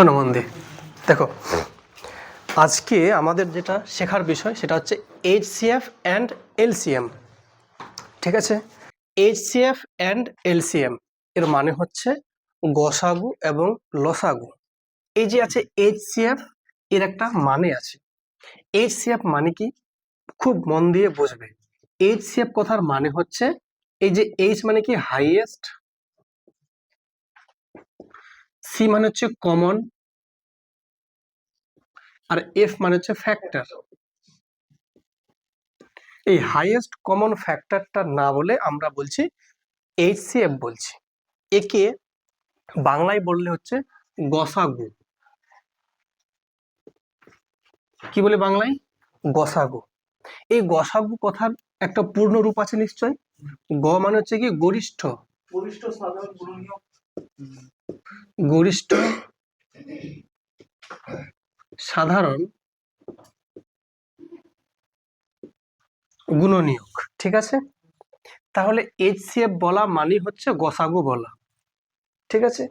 শোনো মন দিয়ে দেখো, আজকে আমাদের যেটা শেখার বিষয় সেটা হচ্ছে এইচসিএফ অ্যান্ড এলসিএম ঠিক আছে? এইচসিএফ অ্যান্ড এলসিএম এর মানে হচ্ছে গসাগু এবং লসাগু। এই যে আছে এইচসিএফ এর একটা মানে আছে। এইচসিএফ মানে কি? খুব মন দিয়ে বুঝবে। এইচসিএফ কথার মানে হচ্ছে, এই যে এইচ মানে কি? হাইয়েস্ট সি মানে হচ্ছে কমন আর এফ মানে হচ্ছে ফ্যাক্টর এই হাইয়েস্ট কমন ফ্যাক্টরটা না বলে আমরা বলছি এইচসিএফ বলছি। একে বাংলায় বললে হচ্ছে গসাগু। কি বলে বাংলায়? গসাগু। এই গসাগু কথার একটা পূর্ণ রূপ আছে নিশ্চয়? গ মানে হচ্ছে কি গরিষ্ঠ। গরিষ্ঠ সাধারণ গরিষ্ঠ, সাধারণ, গুণনীয়ক, ঠিক আছে? তাহলে এইচসিএফ বলা মানে হচ্ছে গসাগু বলা, ঠিক আছে?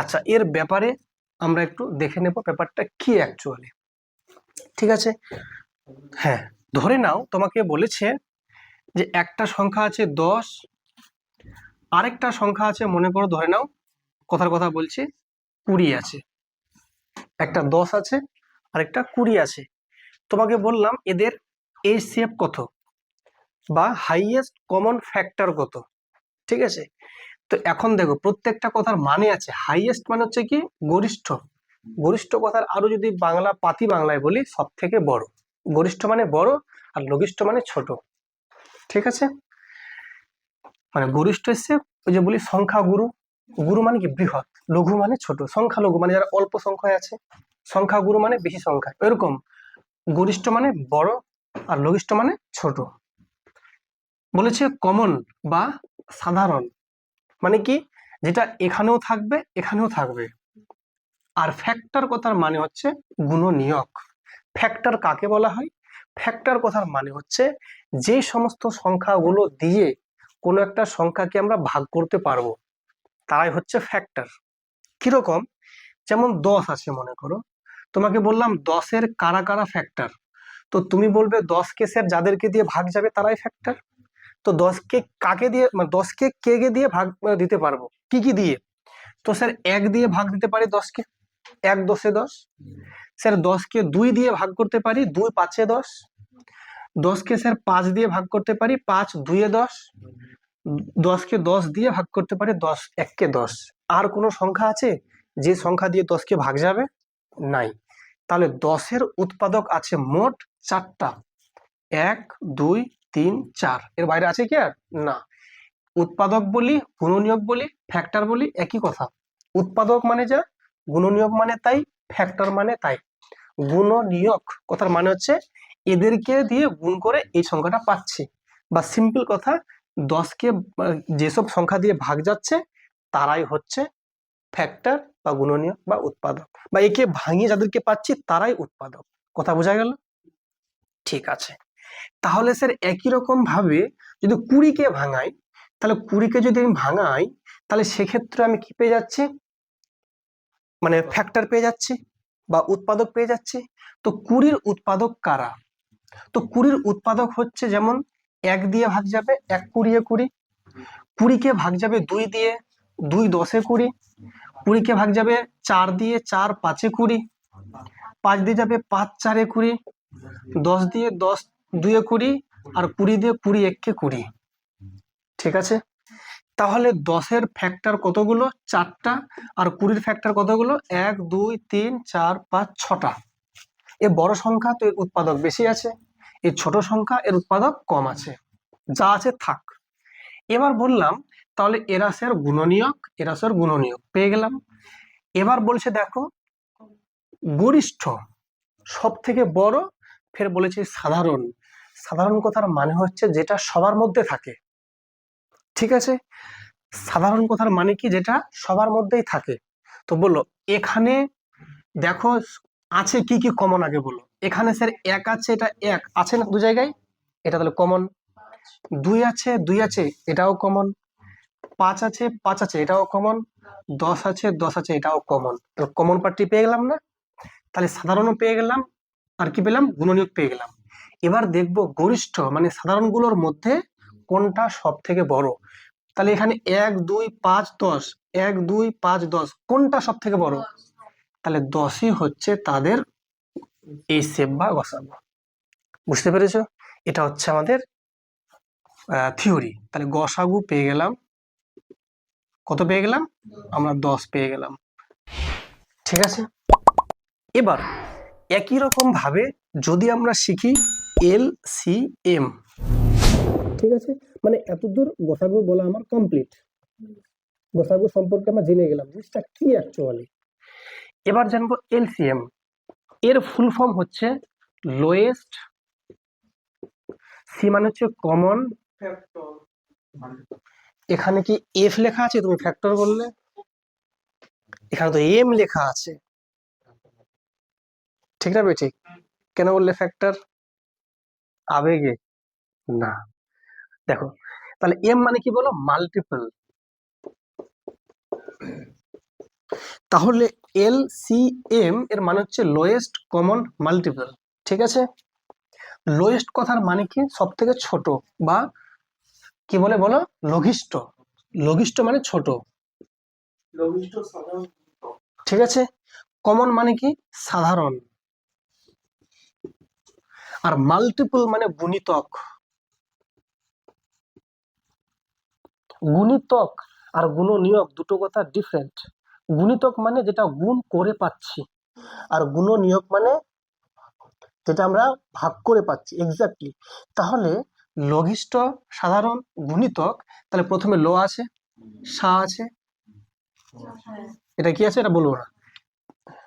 আচ্ছা এর ব্যাপারে আমরা একটু দেখে নেব ব্যাপারটা কি অ্যাকচুয়ালি ঠিক আছে? হ্যাঁ ধরে নাও তোমাকে বলেছে যে একটা সংখ্যা আছে দশ, আরেকটা সংখ্যা আছে, মনে করো ধরে নাও কথার কথা বলছি, কুড়ি আছে। একটা দশ আছে আর একটা কুড়ি আছে। তোমাকে বললাম এদের এইচসিএফ কত? বা হাইয়েস্ট কমন ফ্যাক্টর কত? ঠিক আছে? তো এখন দেখো, প্রত্যেকটা কথার মানে আছে। হাইয়েস্ট মানে হচ্ছে কি? গরিষ্ঠ। গরিষ্ঠ কথার আরও যদি বাংলা পাতি বাংলায় বলি সব থেকে বড়। গরিষ্ঠ মানে বড় আর লঘিষ্ঠ মানে ছোট। ঠিক আছে? মানে গরিষ্ঠ এসছে, ওই যে বলি সংখ্যা গুরু মানে কি? বৃহৎ। লঘু মানে ছোট। সংখ্যা লঘু মানে যারা অল্প সংখ্যায় আছে। সংখ্যা গুরু মানে বেশি সংখ্যা এরকম। গরিষ্ঠ মানে বড় আর লঘিষ্ঠ মানে ছোট। বলেছে কমন বা সাধারণ। মানে কি? যেটা এখানেও থাকবে এখানেও থাকবে। আর ফ্যাক্টর কথার মানে হচ্ছে গুণনীয়ক। ফ্যাক্টর কাকে বলা হয়? ফ্যাক্টর কথার মানে হচ্ছে যে সমস্ত সংখ্যাগুলো দিয়ে কোনো একটা সংখ্যাকে আমরা ভাগ করতে পারব। তারাই হচ্ছে ফ্যাক্টর কীরকম? যেমন দশ আছে মনে করো। তোমাকে বললাম দশের কারা কারা ফ্যাক্টর তো তুমি বলবে দশকে স্যার যাদেরকে দিয়ে ভাগ যাবে তারাই ফ্যাক্টর তো দশকে কাকে দিয়ে মানে দশকে কে কে দিয়ে ভাগ দিতে পারব? কি কি দিয়ে? তো স্যার এক দিয়ে ভাগ দিতে পারি দশকে এক দশে দশ। স্যার দশকে দুই দিয়ে ভাগ করতে পারি, দুই পাঁচে দশ। দশকে স্যার পাঁচ দিয়ে ভাগ করতে পারি, পাঁচ দুইয়ে দশ। দশকে দশ দিয়ে ভাগ করতে পারে দশ এককে দশ। আর কোনো সংখ্যা আছে? যে সংখ্যা দিয়ে দশকে ভাগ যাবে? নাই। তাহলে দশের উৎপাদক আছে মোট চারটা। এক, দুই, তিন, চার। এর বাইরে আছে কি আর? না। উৎপাদক বলি, গুণনীয়ক বলি ফ্যাক্টর বলি, একই কথা। উৎপাদক মানে যা, গুণনীয়ক মানে তাই ফ্যাক্টর মানে তাই। গুণনীয়ক কথার মানে হচ্ছে, এদেরকে দিয়ে গুণ করে এই সংখ্যাটা পাচ্ছি। বা সিম্পল কথা দশকে যেসব সংখ্যা দিয়ে ভাগ যাচ্ছে, তারাই হচ্ছে ফ্যাক্টর বা গুণনীয় বা উৎপাদক। বা একে ভাঙিয়ে যাদেরকে পাচ্ছি, তারাই উৎপাদক। কথা বোঝা গেল? ঠিক আছে। তাহলে স্যার একই রকম ভাবে যদি কুড়িকে ভাঙাই, তাহলে কুড়িকে যদি আমি ভাঙাই, তাহলে সেক্ষেত্রে আমি কি পেয়ে যাচ্ছি? মানে ফ্যাক্টর পেয়ে যাচ্ছি বা উৎপাদক পেয়ে যাচ্ছি। তো কুড়ির উৎপাদক কারা? তো কুড়ির উৎপাদক হচ্ছে যেমন এক দিয়ে ভাগ যাবে, এক কুড়িয়ে কুড়ি। কুড়িকে ভাগ যাবে দুই দিয়ে, দুই দশে কুড়ি। কুড়িকে ভাগ যাবে চার দিয়ে চার পাঁচে কুড়ি। পাঁচ দিয়ে যাবে পাঁচ চারে কুড়ি। দশ দিয়ে দশ দুয়ে কুড়ি আর কুড়ি দিয়ে কুড়ি এককে কুড়ি। ঠিক আছে? তাহলে দশের ফ্যাক্টর কতগুলো? চারটা। আর কুড়ির ফ্যাক্টর কতগুলো? এক, দুই, তিন, চার, পাঁচ, ছটা। এ বড় সংখ্যা, তো উৎপাদক বেশি আছে। এই ছোট সংখ্যা, এর উৎপাদক কম আছে। যা আছে থাক। এবার বললাম, তাহলে এরাসের গুণনীয়ক এরাসের গুণনীয়ক পেয়ে গেলাম। এবার বলছে দেখো, গরিষ্ঠ সব থেকে বড়, ফের বলেছে সাধারণ। সাধারণ কথার মানে হচ্ছে যেটা সবার মধ্যে থাকে। ঠিক আছে? সাধারণ কথার মানে কি? যেটা সবার মধ্যেই থাকে। তো বলল, এখানে দেখো, আছে কি কি কমন আগে বলো। এখানে স্যার এক আছে, এটা এক। আছে না দু জায়গায়? এটা তাহলে কমন দুই আছে দুই আছে, এটাও কমন পাঁচ আছে পাঁচ আছে, এটাও কমন দশ আছে দশ আছে, এটাও কমন তো কমন পার্টটি পেয়ে গেলাম না? তাহলে সাধারণও পেয়ে গেলাম, আর কি পেলাম? গুণনীয়ক পেয়ে গেলাম। এবার দেখব গরিষ্ঠ মানে সাধারণগুলোর মধ্যে কোনটা সব থেকে বড়? তাহলে এখানে এক, দুই, পাঁচ, দশ। এক, দুই, পাঁচ, দশ। কোনটা সব থেকে বড়? তাহলে দশই হচ্ছে তাদের এই সেব বা গসাগু বুঝতে পেরেছ? এটা হচ্ছে আমাদের থিওরি তাহলে গসাগু পেয়ে গেলাম। কত পেয়ে গেলাম? আমরা দশ পেয়ে গেলাম। ঠিক আছে? এবার, একই রকম ভাবে যদি আমরা শিখি এল সি এম ঠিক আছে? মানে এতদূর গোসাগু বলা আমার কমপ্লিট গোসাগু সম্পর্কে আমরা জেনে গেলাম, জিনিসটা কি অ্যাকচুয়ালি এবার জানব এলসিএম এর ফুল ফর্ম হচ্ছে লোয়েস্ট সি মানে হচ্ছে কমন এখানে কি এফ লেখা আছে? তুমি ফ্যাক্টর বললে। এখানে তো এম লেখা আছে। ঠিক না ঠিক কেন বললে ফ্যাক্টর আবেগে। না। দেখো, তাহলে এম মানে কি বলো? মাল্টিপল তাহলে এল সি এম এর মানে হচ্ছে লোয়েস্ট কমন মাল্টিপল ঠিক আছে? লোয়েস্ট কথার মানে কি? সব থেকে ছোট বা কি বলে বলো? লঘিষ্ঠ। লঘিষ্ঠ মানে ছোট। ঠিক আছে? কমন মানে কি? সাধারণ। আর মাল্টিপল মানে গুণিতক। গুণিতক আর গুণনীয়ক দুটো কথা ডিফারেন্ট গুণিতক মানে যেটা গুণ করে পাচ্ছি। আর গুণনীয়ক মানে যেটা আমরা ভাগ করে পাচ্ছি এক্স্যাক্টলি তাহলে লঘিষ্ঠ সাধারণ গুণিতক তাহলে প্রথমে ল আছে সা আছে। এটা কি আছে? এটা বলব না।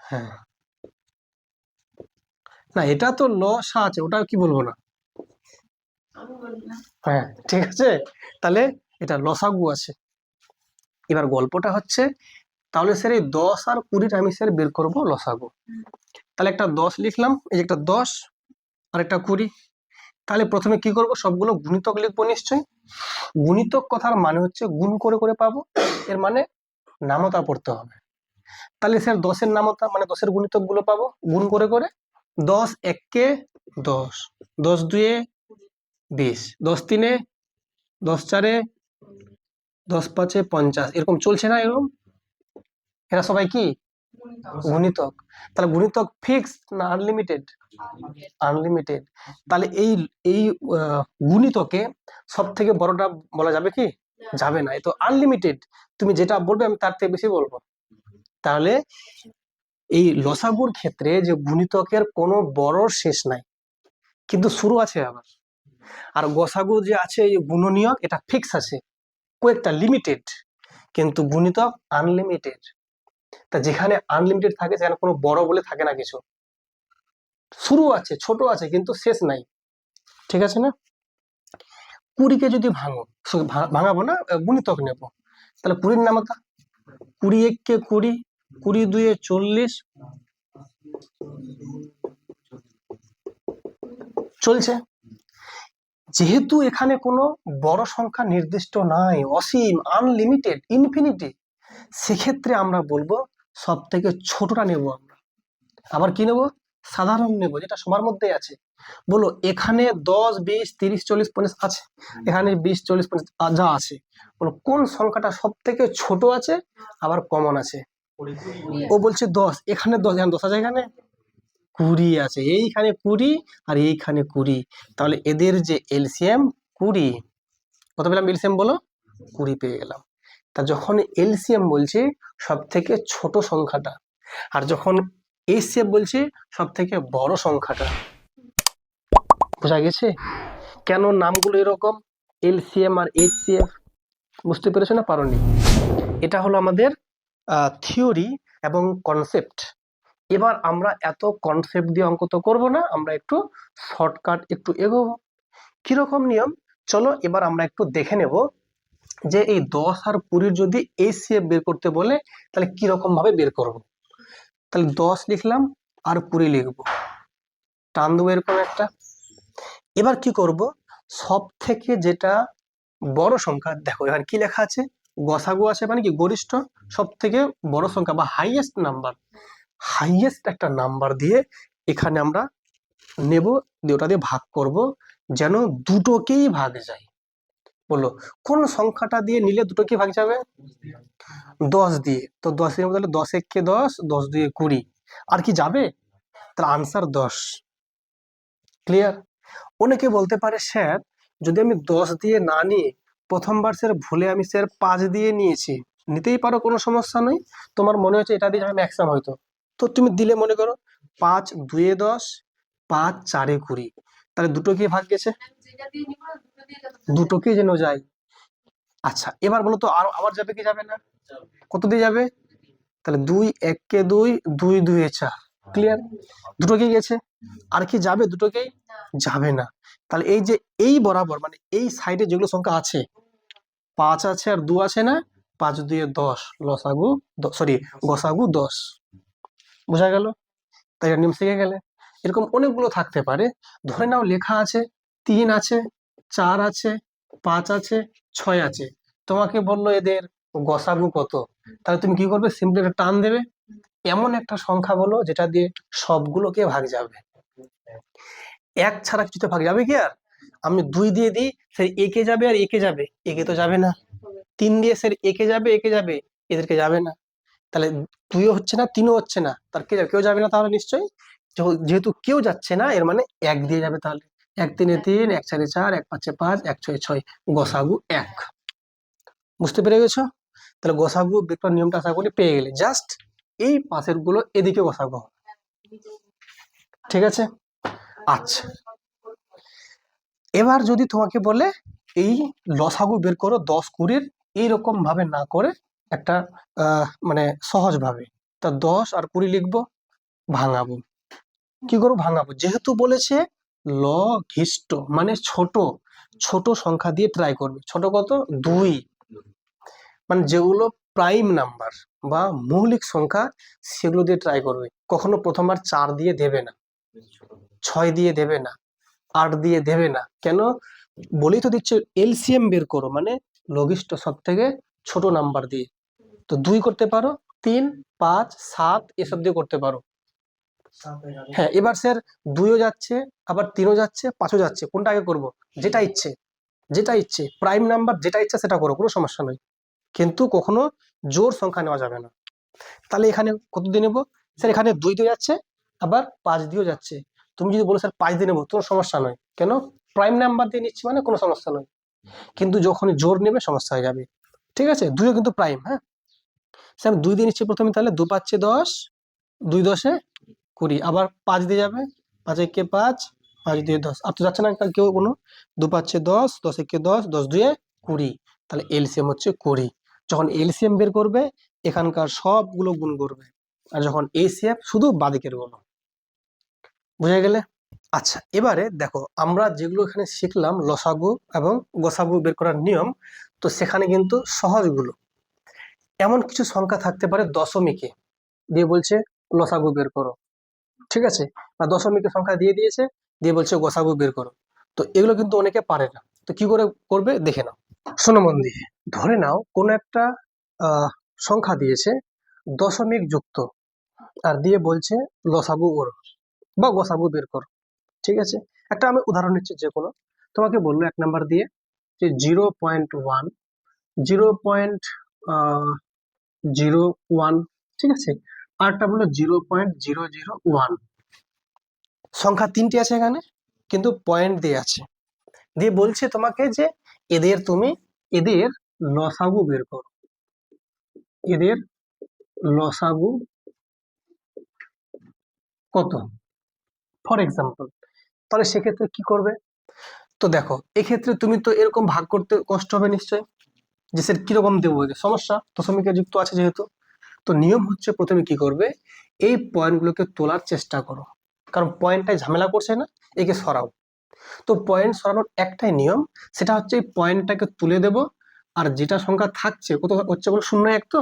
হ্যাঁ। না এটা তো ল সা আছে ওটা কি বলব না। হ্যাঁ ঠিক আছে? তাহলে এটা লসাগু আছে। এবার গল্পটা হচ্ছে তাহলে স্যার এই দশ আর কুড়িটা আমি স্যার বের করব, লসাগু। তাহলে একটা দশ লিখলাম, এই যে একটা দশ আর একটা কুড়ি। তাহলে প্রথমে কি করব? সবগুলো গুণিতক লিখব নিশ্চয়ই। গুণিতক কথার মানে হচ্ছে গুণ করে করে পাবো, এর মানে নামতা পড়তে হবে। তাহলে স্যার দশের নামতা মানে দশের গুণিতকগুলো পাবো, গুণ করে করে। দশ এককে দশ দশ দুয়ে বিশ, দশ তিনে দশ চারে দশ পাঁচে পঞ্চাশ, এরকম চলছে না এরকম? এরা সবাই কি? গুণিতক তাহলে গুণিতক ফিক্স না আনলিমিটেড আনলিমিটেড তাহলে এই এই গুণিতকে সব থেকে বড়টা বলা যাবে কি? যাবে না। তো আনলিমিটেড তুমি যেটা বলবে আমি তার থেকে বেশি বলব। তাহলে এই লসাগুর ক্ষেত্রে যে গুণিতকের কোনো বড় শেষ নাই। কিন্তু শুরু আছে আবার। আর গসাগু যে আছে, এই গুণনীয়ক, এটা ফিক্স আছে। কয়েকটা লিমিটেড কিন্তু গুণিতক আনলিমিটেড তা যেখানে আনলিমিটেড থাকে, সেখানে কোনো বড় বলে থাকে না কিছু। শুরু আছে, ছোট আছে, কিন্তু শেষ নাই। ঠিক আছে না? কুড়িকে যদি ভাঙো ভাঙাবো না গুণিতক নেব। তাহলে কুড়ির নামতা কুড়ি এককে কুড়ি কুড়ি দুয়ে চল্লিশ। চলছে। যেহেতু এখানে কোনো বড় সংখ্যা নির্দিষ্ট নাই, অসীম আনলিমিটেড ইনফিনিটি সেক্ষেত্রে আমরা বলব সব থেকে ছোটটা নেব আমরা। আবার কি নেব? সাধারণ নেব, যেটা সবার মধ্যেই আছে। বলো, এখানে দশ, বিশ, তিরিশ, চল্লিশ, পঞ্চাশ আছে। এখানে বিশ, চল্লিশ, পঞ্চাশ যা আছে। বলো, কোন সংখ্যাটা সব থেকে ছোট আছে, আবার কমন আছে? ও বলছে দশ, এখানে দশ এখানে দশ আছে এখানে? কুড়ি আছে। এইখানে কুড়ি আর এইখানে কুড়ি। তাহলে এদের যে এলসিএম কুড়ি, কত পেলাম এলসিএম বলো? কুড়ি পেয়ে গেলাম। তা যখন এলসিএম বলছে সব থেকে ছোট সংখ্যাটা, আর যখন এইচসিএফ বলছে সব থেকে বড় সংখ্যাটা, বোঝা গেছে? কেন নামগুলো এরকম? এলসিএম আর এইচসিএফ, বুঝতে পেরেছ না পারোনি? এটা হলো আমাদের থিওরি এবং কনসেপ্ট। এবার আমরা এত কনসেপ্ট দিয়ে অঙ্ক তো করব না, আমরা একটু শর্টকাট একটু এগোবো। কীরকম নিয়ম? চলো এবার আমরা একটু দেখে নেব যে এই দশ আর কুড়ির যদি এইচসিএফ বের করতে বলে, তাহলে কীরকম ভাবে বের করব? তাহলে দশ লিখলাম আর কুড়ি লিখব। টান দেবো এরকম একটা। এবার কি করব? সব থেকে যেটা বড় সংখ্যা, দেখো এখানে কি লেখা আছে? গসাগু আছে মানে কি? গরিষ্ঠ সব থেকে বড় সংখ্যা বা হাইয়েস্ট নাম্বার হাইয়েস্ট একটা নাম্বার দিয়ে এখানে আমরা নেব, দিয়ে ওটা দিয়ে ভাগ করব, যেন দুটোকেই ভাগ যায়। বলো কোন সংখ্যাটা দিয়ে নিলে দুটো কি ভাগ যাবে দশ দিয়ে। তো দশ দিয়ে তাহলে দশ এককে দশ দশ দুয়ে কুড়ি। আর কি যাবে? তার আনসার দশ। ক্লিয়ার অনেকে বলতে পারে, স্যার, যদি আমি দশ দিয়ে না নিয়ে প্রথমবার স্যার ভুলে আমি স্যার পাঁচ দিয়ে নিয়েছি, নিতেই পারো কোনো সমস্যা নেই। তোমার মনে হচ্ছে এটা দিয়ে যাবে ম্যাক্সিমাম হয়তো। তো তুমি দিলে মনে করো, পাঁচ দুয়ে দশ, পাঁচ চারে কুড়ি। তাহলে দুটো কি ভাগ গেছে? দুটোকে যেন যায়। আচ্ছা এবার বলো তো আর আবার যাবে কি যাবে না? কত দিয়ে যাবে? তাহলে দুই এককে দুই দুই দুয়ে চার। ক্লিয়ার দুটো কি গেছে? আর কি যাবে দুটোকেই? যাবে না। তাহলে এই যে এই বরাবর মানে এই সাইডে যেগুলো সংখ্যা আছে পাঁচ আছে আর দু আছে না? পাঁচ দুয়ে দশ লসাগু সরি গসাগু দশ। বোঝা গেল? তাই নিয়ম শিখে গেলে। এরকম অনেকগুলো থাকতে পারে। ধরে নাও লেখা আছে তিন আছে, চার আছে, পাঁচ আছে, ছয় আছে। তোমাকে বলল এদের গসাগু কত? তাহলে তুমি কি করবে? সিম্পলি একটা টান দেবে। এমন একটা সংখ্যা বলো যেটা দিয়ে সবগুলোকে ভাগ যাবে। এক ছাড়া কিছুতে ভাগ যাবে কি আর? আমি দুই দিয়ে দিই সেই একে যাবে আর একে যাবে? একে তো যাবে না। তিন দিয়ে স্যার একে যাবে একে যাবে, এদেরকে যাবে না। তাহলে দুইও হচ্ছে না, তিনও হচ্ছে না। তার কে যাবে? কেউ যাবে না তাহলে নিশ্চয়ই। যেহেতু কেউ যাচ্ছে না, এর মানে এক দিয়ে যাবে তাহলে। এক তিনে তিন এক চারে চার এক পাঁচে পাঁচ এক ছয় ছয় গসাগু এক। বুঝতে পেরে গেছো? তাহলে গসাগু বের করার নিয়মটা আশা করি পেয়ে গেলে। জাস্ট এই পাশেরগুলো এদিকে গসাগু। ঠিক আছে? আচ্ছা। এবার যদি তোমাকে বলে এই লসাগু বের করো দশ কুড়ির এইরকম ভাবে না করে একটা আহ, মানে সহজ ভাবে। তা দশ আর কুড়ি লিখব ভাঙাবো। কি করব? ভাঙাবো। যেহেতু বলেছে ল ঘিষ্ট মানে ছোট ছোট সংখ্যা দিয়ে ট্রাই করবে। ছোট কত? দুই। মানে যেগুলো প্রাইম নাম্বার বা মৌলিক সংখ্যা, সেগুলো দিয়ে ট্রাই করবে। কখনো প্রথমবার চার দিয়ে দেবে না, ছয় দিয়ে দেবে না, আট দিয়ে দেবে না। কেন? বলেই তো দিচ্ছে, এলসিএম বের করো মানে লঘিষ্ঠ সব থেকে ছোট নাম্বার দিয়ে। তো দুই করতে পারো, তিন, পাঁচ, সাত, এসব দিয়ে করতে পারো। হ্যাঁ এবার স্যার দুইও যাচ্ছে, আবার তিনও যাচ্ছে, পাঁচও যাচ্ছে। কোনটা আগে করব? যেটা ইচ্ছে। যেটা ইচ্ছে। প্রাইম নাম্বার যেটা ইচ্ছে সেটা করো, কোনো সমস্যা নয়। কিন্তু কখনো জোর সংখ্যা নেওয়া যাবে না। তাহলে এখানে কত দিয়ে নেব? স্যার এখানে দুই দিয়ে যাচ্ছে, আবার পাঁচ দিয়েও যাচ্ছে। তুমি যদি বলো স্যার পাঁচ দিয়ে নেব, কোনো সমস্যা নয়। কেন? প্রাইম নাম্বার দিয়ে নিচ্ছি মানে কোনো সমস্যা নয়। কিন্তু যখন জোর নেবে, সমস্যা হয়ে যাবে। ঠিক আছে? দুইও কিন্তু প্রাইম হ্যাঁ? স্যার দুই দিয়ে নিচ্ছি প্রথমে, তাহলে দু পাচ্ছে দশ, দুই দশে কুড়ি। আবার পাঁচ দিয়ে যাবে। পাঁচ একে পাঁচ পাঁচ দিয়ে দশ। আর তো যাচ্ছে না কেউ কোনো। দু পাচ্ছে দশ দশ একে দশ দশ দুয়ে কুড়ি। তাহলে এলসিএম হচ্ছে কুড়ি। যখন এলসিএম বের করবে, এখানকার সবগুলো গুণ করবে। আর যখন এসিএফ, শুধু বাদিকের গুণ বুঝে গেলে? আচ্ছা এবারে দেখো, আমরা যেগুলো এখানে শিখলাম, লসাগু এবং গোসাগু বের করার নিয়ম, তো সেখানে কিন্তু সহজগুলো। এমন কিছু সংখ্যা থাকতে পারে দশমিকে। দিয়ে বলছে, লসাগু বের করো। ঠিক আছে? বা দশমিকের সংখ্যা দিয়ে দিয়েছে, দিয়ে বলছে গোসাগু বের করো। তো এগুলো কিন্তু অনেকে পারে না। তো কি করে করবে? দেখে নাও। শোনো মন দিয়ে ধরে নাও কোন একটা সংখ্যা দিয়েছে দশমিক যুক্ত আর দিয়ে বলছে লসাগু ওর বা গোসাগু বের করো। ঠিক আছে? একটা আমি উদাহরণ নিচ্ছি যে কোনো তোমাকে বলল এক নাম্বার দিয়ে যে zero point one, zero point zero one, ঠিক আছে? আরটা বলল zero point zero zero one. সংখ্যা তিনটি আছে এখানে, কিন্তু পয়েন্ট দিয়ে আছে। দিয়ে বলছে তোমাকে যে এদের তুমি এদের লসাগু বের করো। এদের লসাগু কত? ফর এক্সাম্পল তাহলে সেক্ষেত্রে কি করবে? তো দেখো, এক্ষেত্রে তুমি তো এরকম ভাগ করতে কষ্ট হবে নিশ্চয় যে স্যার কীরকম দেবো? সমস্যা দশমিকে যুক্ত আছে যেহেতু। তো নিয়ম হচ্ছে প্রথমে কি করবে? এই পয়েন্টগুলোকে তোলার চেষ্টা করো। কারণ পয়েন্টটাই ঝামেলা করছে না, একে সরাও। তো পয়েন্ট সরানোর একটাই নিয়ম, সেটা হচ্ছে এই পয়েন্টটাকে তুলে দেব, আর যেটা সংখ্যা থাকছে, কত হচ্ছে বলো? শূন্য এক তো?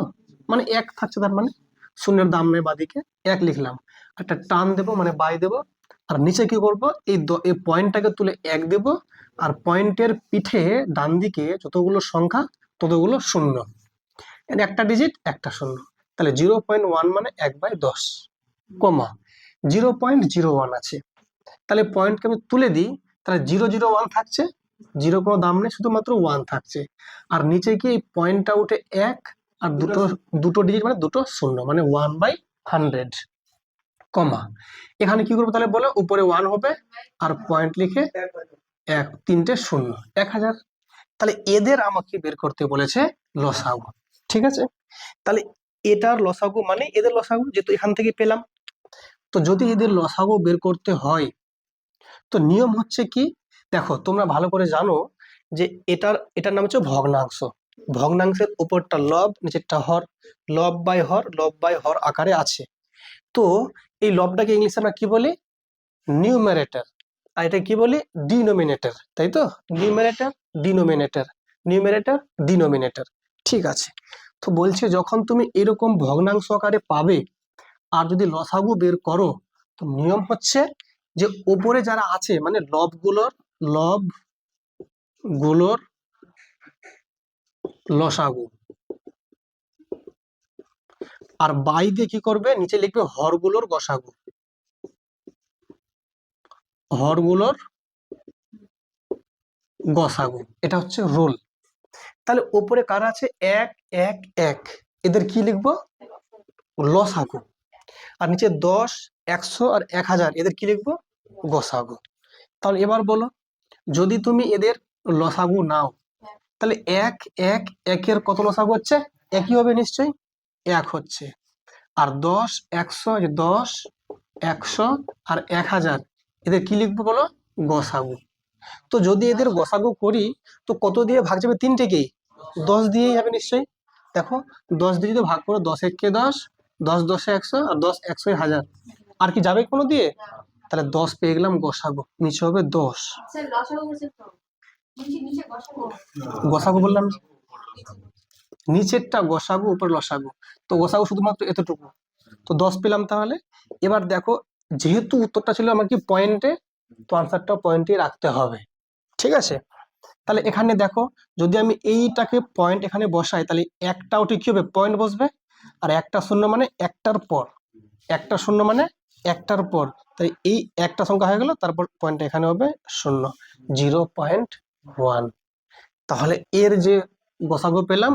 মানে এক থাকছে তার মানে? শূন্যের দাম বাদিকে, এক লিখলাম। একটা টান দেব মানে বাই দেব। আর নিচে কি করব? এই এই পয়েন্টটাকে তুলে এক দেব। আর পয়েন্টের পিঠে ডান দিকে যতগুলো সংখ্যা, ততগুলো শূন্য। একটা ডিজিট একটা শূন্য। তাহলে জিরো পয়েন্ট ওয়ান মানে এক বাই দশ comma zero point zero one আছে। তাহলে পয়েন্টকে আমি তুলে দিই তাহলে জিরো জিরো ওয়ান থাকছে জিরো কোনো দাম নেই শুধুমাত্র ওয়ান থাকছে। আর নিচে কি এই পয়েন্টটা উঠে এক আর দুটো দুটো ডিজিট মানে দুটো শূন্য মানে ওয়ান বাই হান্ড্রেড কমা এখানে কি করব তাহলে বলো উপরে ওয়ান হবে আর পয়েন্ট লিখে এক তিনটে শূন্য এক হাজার। তাহলে এদের আমাকে বের করতে বলেছে লসাগু ঠিক আছে? তাহলে এটার লসাগু মানে এদের লসাগু যেহেতু এখান থেকে পেলাম। তো যদি এদের লসাগু বের করতে হয় তো নিয়ম হচ্ছে কি? দেখো তোমরা ভালো করে জানো যে এটার এটার নাম হচ্ছে ভগ্নাংশ। ভগ্নাংশের উপরটা লব নিচেরটা হর। লব বাই হর লব বাই হর আকারে আছে। তো এই লবটাকে ইংলিশে আমরা কি বলি? নিউমারেটর আর এটা কি বলি? ডিনোমিনেটর। তাই তো? Numerator denominator. Numerator denominator. ঠিক আছে। তো বলছে, যখন তুমি এরকম ভগ্নাংশ আকারে পাবে আর যদি লসাগু বের করো, তো নিয়ম হচ্ছে যে ওপরে যারা আছে মানে লবগুলোর, লবগুলোর লসাগু। আর বাই দিয়ে কি করবে? নিচে লিখবে হরগুলোর গসাগু। হরগুলোর গসাগু। এটা হচ্ছে রোল। তাহলে ওপরে কারা আছে? এক এক এক। এদের কি লিখব? লসাগু। আর নিচে দশ, একশো আর এক হাজার। এদের কি লিখব? গসাগু। তাহলে এবার বলো, যদি তুমি এদের লসাগু নাও, তাহলে এক এক, একের কত লসাগু হচ্ছে? একই হবে নিশ্চয়ই? এক হচ্ছে। আর দশ, একশো দশ, একশো আর এক হাজার। এদের কি লিখব বলো? গসাগু। তো যদি এদের গসাগু করি তো কত দিয়ে ভাগ যাবে তিনটেকেই দশ দিয়েই যাবে নিশ্চয়ই। দেখো দশ দিয়ে যদি ভাগ করো দশ এককে দশ দশ দশে একশো আর দশ একশোই হাজার। আর কি যাবে কোনো দিয়ে? তাহলে দশ পেয়ে গেলাম গসাগু নিচে হবে দশ। বসাবো গসাগু। বললাম নিচেরটা গসাগু উপর লসাগু। তো গসাগু শুধুমাত্র এতটুকু। তো দশ পেলাম তাহলে। এবার দেখো যেহেতু উত্তরটা ছিল আমার কি পয়েন্টে তো আনসারটা পয়েন্টে রাখতে হবে। ঠিক আছে? তাহলে এখানে দেখো যদি আমি এইটাকে পয়েন্ট এখানে বসাই তাহলে একটা ওটি কি হবে? পয়েন্ট বসবে। আর একটা শূন্য মানে একটার পর। একটা শূন্য মানে একটার পর। তাই এই একটা সংখ্যা হয়ে গেল তারপর পয়েন্ট এখানে হবে শূন্য। জিরো পয়েন্ট ওয়ান তাহলে এর যে গসাগু পেলাম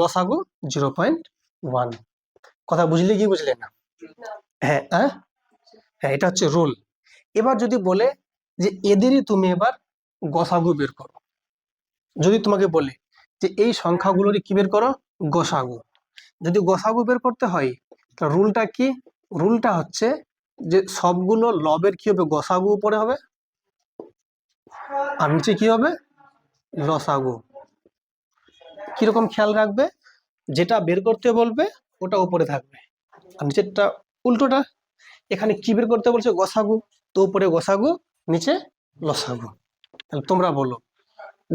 লসাগু জিরো পয়েন্ট ওয়ান কথা বুঝলে কি বুঝলে না? হ্যাঁ। হ্যাঁ? হ্যাঁ এটা হচ্ছে রুল এবার যদি বলে যে এদেরই তুমি এবার গসাগু বের করো, যদি তোমাকে বলে যে এই সংখ্যাগুলোরই কি বের করো? গসাগু। যদি গসাগু বের করতে হয় তা রুলটা কি? রুলটা হচ্ছে যে সবগুলো লবের কি হবে? গসাগু উপরে হবে, আর নিচে কি হবে? লসাগু কীরকম খেয়াল রাখবে? যেটা বের করতে বলবে, ওটা উপরে থাকবে। আর নিচেরটা উল্টোটা। এখানে কি বের করতে বলছে? গসাগু। তো উপরে গসাগু, নিচে লসাগু। তাহলে তোমরা বলো,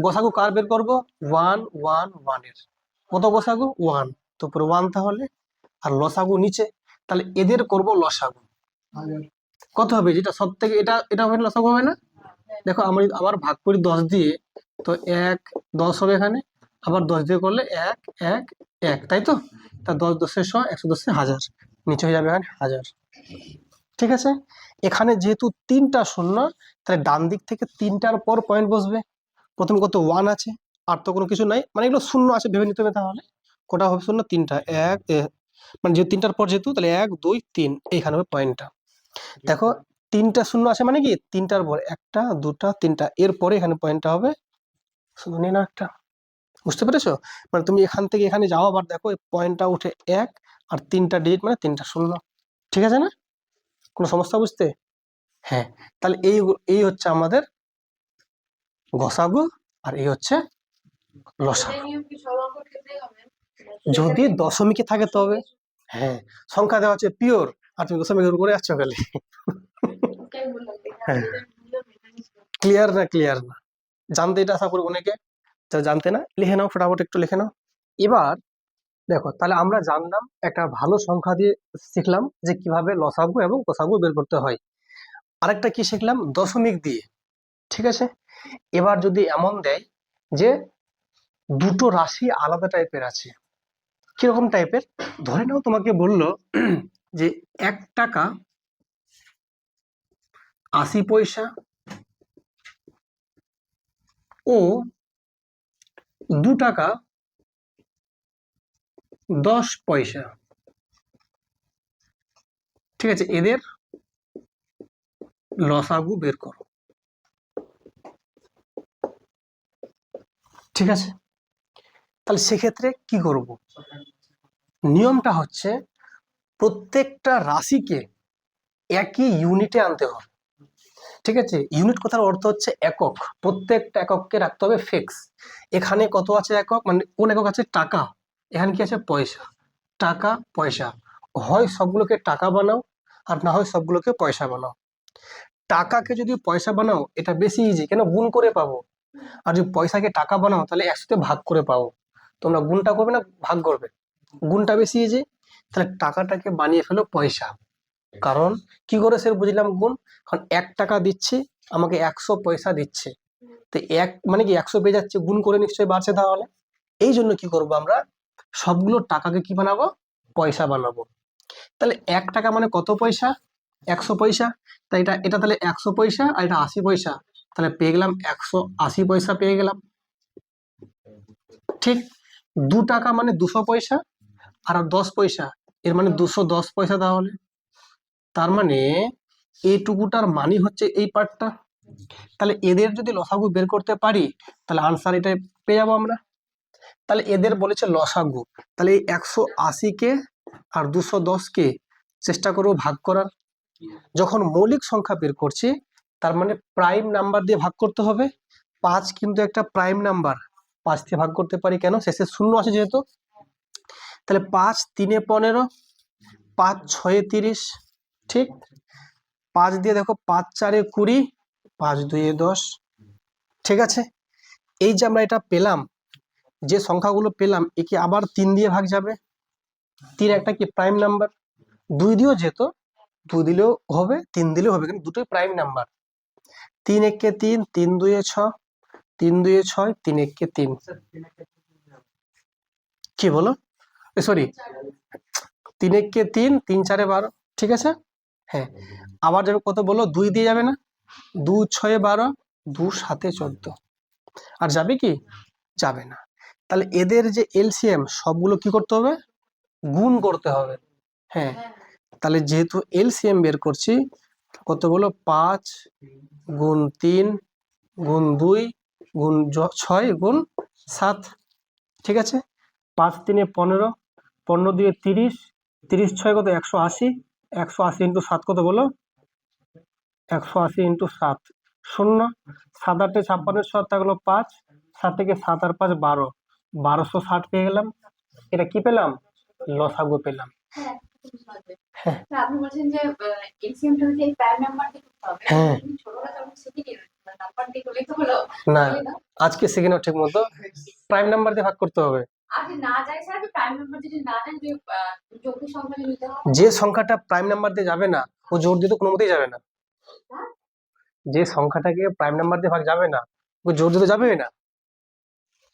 গসাগু কার বের করব? ওয়ান ওয়ান ওয়ানের কত গোসাগু? ওয়ান। তো উপরে ওয়ান তাহলে, আর লসাগু নিচে। তাহলে এদের করব লসাগু। কত হবে? যেটা সব থেকে এটা এটা হবে লসাগু হবে না? দেখো, আমি আবার ভাগ করি দশ দিয়ে, তো এক, দশ হবে এখানে। আবার দশ দিয়ে করলে এক এক এক, তাই তো? তা দশ দশের শ, একশো দশে হাজার। নিচে হয়ে যাবে এখানে হাজার। ঠিক আছে? এখানে যেহেতু তিনটা শূন্য, তাহলে ডান দিক থেকে তিনটার পর পয়েন্ট বসবে। প্রথম কত ওয়ান আছে, আর তো কোনো কিছু নাই। মানে এগুলো শূন্য আছে, ভেবে নিতে হবে তাহলে। কোটা হবে শূন্য, তিনটা এক মানে যেহেতু তিনটার পর যেহেতু, তাহলে এক, দুই, তিন, এইখানে হবে পয়েন্টটা দেখো, তিনটা শূন্য আছে মানে কি? তিনটার পর একটা, দুটা, তিনটা, এরপরে এখানে পয়েন্টটা হবে। শুধু নিয়ে না একটা। বুঝতে পেরেছ? মানে তুমি এখান থেকে এখানে যাও, আবার দেখো পয়েন্টটা উঠে এক, আর তিনটা ডিজিট মানে তিনটা শূন্য। ঠিক আছে না? কোনো সমস্যা বুঝতে? হ্যাঁ তাহলে এই এই হচ্ছে আমাদের গসাগু আর এই হচ্ছে হবে। যদি দশমিকে থাকে তবে। হ্যাঁ সংখ্যা দেওয়া হচ্ছে পিওর। আর তুমি দশমিক করে আসছো খালি। হ্যাঁ। ক্লিয়ার না ক্লিয়ার না? জানতে এটা আশা করব অনেকে। যারা জানতে না লিখে নাও ফটাফট একটু লিখে নাও। এবার দেখো, তাহলে আমরা জানলাম একটা ভালো সংখ্যা দিয়ে শিখলাম যে কীভাবে লসাগু এবং গোসাগু বের করতে হয়। আরেকটা কি শিখলাম? দশমিক দিয়ে, ঠিক আছে? এবার যদি এমন দেয় যে দুটো রাশি আলাদা টাইপের আছে, কীরকম টাইপের ধরে নাও তোমাকে বলল যে এক টাকা আশি পয়সা ও দু টাকা দশ পয়সা। ঠিক আছে, এদের লসাগু বের করো। ঠিক আছে? তাহলে সেক্ষেত্রে কি করব? নিয়মটা হচ্ছে প্রত্যেকটা রাশিকে একই ইউনিটে আনতে হবে। ঠিক আছে? ইউনিট কথার অর্থ হচ্ছে একক। প্রত্যেকটা একককে রাখতে হবে ফিক্স এখানে কত আছে একক? মানে কোন একক আছে? টাকা। এখানে কি আছে? পয়সা। টাকা, পয়সা। হয় সবগুলোকে টাকা বানাও আর না হয় সবগুলোকে পয়সা বানাও। টাকাকে যদি পয়সা বানাও, এটা বেশি ইজি কেন? গুণ করে পাবো। আর যদি পয়সাকে টাকা বানাও, তাহলে একসাথে ভাগ করে পাবো। তোমরা গুণটা করবে না? ভাগ করবে। গুণটা বেশি ইজি তাহলে টাকাটাকে বানিয়ে ফেলো পয়সা। কারণ কি করে সে বুঝলাম গুণ? কারণ এক টাকা দিচ্ছি, আমাকে একশো পয়সা দিচ্ছে। তো এক মানে কি একশো পেয়ে যাচ্ছে, গুণ করে নিশ্চয়ই বাড়ছে তাহলে। এই জন্য কি করব আমরা? সবগুলো টাকাকে কি বানাবো? পয়সা বানাবো। তাহলে এক টাকা মানে কত পয়সা? একশো পয়সা। তাই এটা এটা তাহলে একশো পয়সা আর এটা আশি পয়সা। তাহলে পেয়ে গেলাম একশো আশি পয়সা পেয়ে গেলাম। ঠিক? দু টাকা মানে দুশো পয়সা আর দশ পয়সা। এর মানে দুশো দশ পয়সা তাহলে। তার মানে এইটুকুটার মানি হচ্ছে এই পার্টটা তাহলে এদের যদি লসাগু বের করতে পারি, তাহলে আনসার এটা পেয়ে যাব আমরা। তাহলে এদের বলেছে লসাগু। তাহলে এই একশো আশিকে আর দুশো দশকে চেষ্টা করব ভাগ করার। যখন মৌলিক সংখ্যা বের করছি, তার মানে প্রাইম নাম্বার দিয়ে ভাগ করতে হবে। পাঁচ কিন্তু একটা প্রাইম নাম্বার পাঁচ দিয়ে ভাগ করতে পারি কেন? শেষে শূন্য আছে যেহেতু। তাহলে পাঁচ তিনে পনেরো, পাঁচ ছয়ে তিরিশ, ঠিক? পাঁচ দিয়ে দেখো পাঁচ চারে কুড়ি, পাঁচ দুয়ে দশ, ঠিক আছে? এই যে আমরা এটা পেলাম যে সংখ্যাগুলো পেলাম, একে আবার তিন দিয়ে ভাগ যাবে। তিন একটা কি প্রাইম নাম্বার দুই দিয়েও যেত, দুই দিলেও হবে, তিন দিলেও হবে, কিন্তু দুটোই প্রাইম নাম্বার তিন একে তিন তিন দুয়ে ছ, তিন দুয়ে ছয়, তিন একে তিন। কি বলো? সরি তিন একে তিন তিন চারে বারো, ঠিক আছে? হ্যাঁ আবার যাবে কত বলো? দুই দিয়ে যাবে না? দু ছয়ে বারো, দু সাতে চোদ্দ। আর যাবে কি? যাবে না। তাহলে এদের যে এলসিএম সবগুলো কি করতে হবে? গুণ করতে হবে। হ্যাঁ তাহলে যেহেতু এলসিএম বের করছি কত বলো পাঁচ গুণ তিন গুণ দুই গুণ ছয় গুণ সাত। ঠিক আছে? পাঁচ তিনে পনেরো পনেরো দিয়ে তিরিশ তিরিশ ছয় কত? একশো আশি একশো আশি ইন্টু সাত কত বলো? একশো আশি ইন্টু সাত। শূন্য, সাত আটে ছাপ্পান্ন সাত থাকল পাঁচ, সাত থেকে সাত আর পাঁচ বারো। বারোশো ষাট পেয়ে গেলাম। এটা কি পেলাম? লসাগু পেলাম। হ্যাঁ, হ্যাঁ। হ্যাঁ। হলো। না আজকে শিখে নাও ঠিক মতো। প্রাইম নাম্বার দিয়ে ভাগ করতে হবে। যে সংখ্যাটা প্রাইম নাম্বার দিয়ে যাবে না ও জোর দিয়ে তো কোনো মতেই যাবে না। যে সংখ্যাটাকে প্রাইম নাম্বার দিয়ে ভাগ যাবে না ও জোর দিতে যাবে না।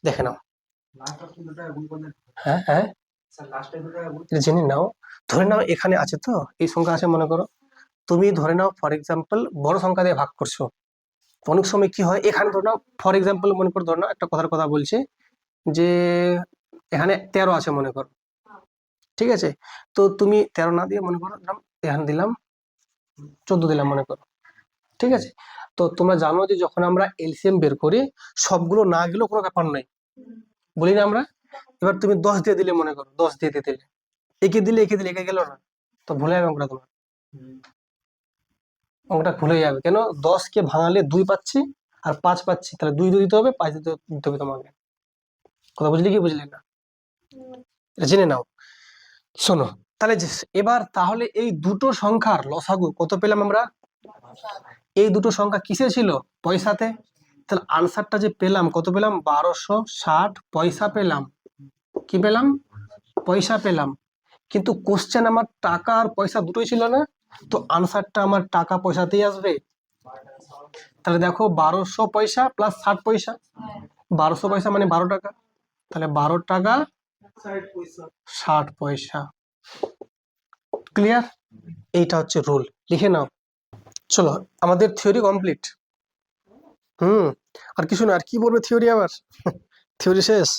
দেখে নাও। হ্যাঁ হ্যাঁ। জেনে নাও। ধরে নাও এখানে আছে তো এই সংখ্যা আছে মনে করো। তুমি ধরে নাও ফর এক্সাম্পল বড় সংখ্যা দিয়ে ভাগ করছ। অনেক সময় কি হয় এখানে ধরে নাও ফর এক্সাম্পল মনে করো ধরে নাও একটা কথার কথা বলছে যে এখানে তেরো আছে মনে করো। ঠিক আছে? তো তুমি তেরো না দিয়ে মনে করো এখানে দিলাম চোদ্দ দিলাম মনে করো। ঠিক আছে? তো তোমরা জানো যে যখন আমরা এলসিএম বের করি সবগুলো না গেলেও কোনো ব্যাপার নাই। বলি না আমরা? এবার তুমি দশ দিয়ে দিলে মনে করো, দশ দিয়ে দিলে একে দিলে একে দিলে, একে গেল না। তো ভুলে যাবে অঙ্কটা তোমার। অঙ্কটা ভুলে যাবে। কেন? দশ কে ভাঙালে দুই পাচ্ছি আর পাঁচ পাচ্ছি। তাহলে দুই দুই দিতে হবে, পাঁচ দিতে দিতে হবে তোমাকে। কথা বুঝলি কি বুঝলি না? এটা জেনে নাও। শোনো, তাহলে এবার তাহলে এই দুটো সংখ্যার লসাগু কত পেলাম আমরা? এই দুটো সংখ্যা কিসে ছিল? পয়সাতে? তাহলে আনসারটা যে পেলাম, কত পেলাম? বারোশো ষাট পয়সা পেলাম। কি পেলাম? পয়সা পেলাম। কিন্তু কোশ্চেন আমার টাকা আর পয়সা দুটোই ছিল না, তো আনসারটা আমার টাকা পয়সাতেই আসবে। তাহলে দেখো, বারোশো পয়সা প্লাস ষাট পয়সা। বারোশো পয়সা মানে বারো টাকা। তাহলে বারো টাকা ষাট পয়সা। ক্লিয়ার এইটা হচ্ছে রুল লিখে নাও। চলো, আমাদের থিওরি কমপ্লিট হুম আর কিছু না আর কি বলবে থিওরি আবার? থিওরি শেষ?